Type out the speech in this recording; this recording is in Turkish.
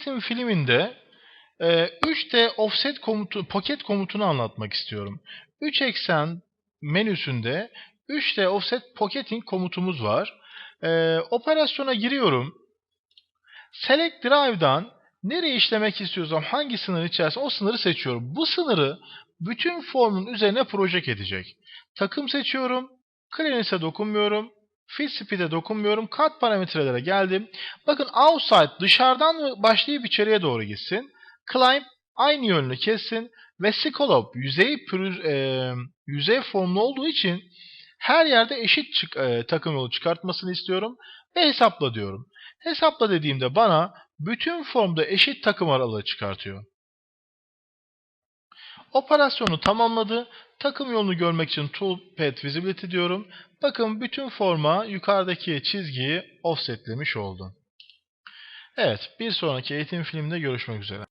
Eğitim filminde e, 3D offset komutu, paket komutunu anlatmak istiyorum. 3 eksen menüsünde 3D offset pocketing komutumuz var. E, operasyona giriyorum. Select Drive'dan nereye işlemek istiyorsam hangi sınır içerisinde o sınırı seçiyorum. Bu sınırı bütün formun üzerine project edecek. Takım seçiyorum. Clearance'e dokunmuyorum. Fit Speed'e dokunmuyorum. Cut parametrelere geldim. Bakın outside dışarıdan başlayıp içeriye doğru gitsin. Climb aynı yönlü kessin. Ve scallop yüzey, pürüz, e, yüzey formlu olduğu için her yerde eşit çık, e, takım yolu çıkartmasını istiyorum. Ve hesapla diyorum. Hesapla dediğimde bana bütün formda eşit takım aralığı çıkartıyor. Operasyonu tamamladı. Takım yolunu görmek için Toolpath Visibility diyorum. Bakın bütün forma yukarıdaki çizgiyi offsetlemiş oldu. Evet, bir sonraki eğitim filminde görüşmek üzere.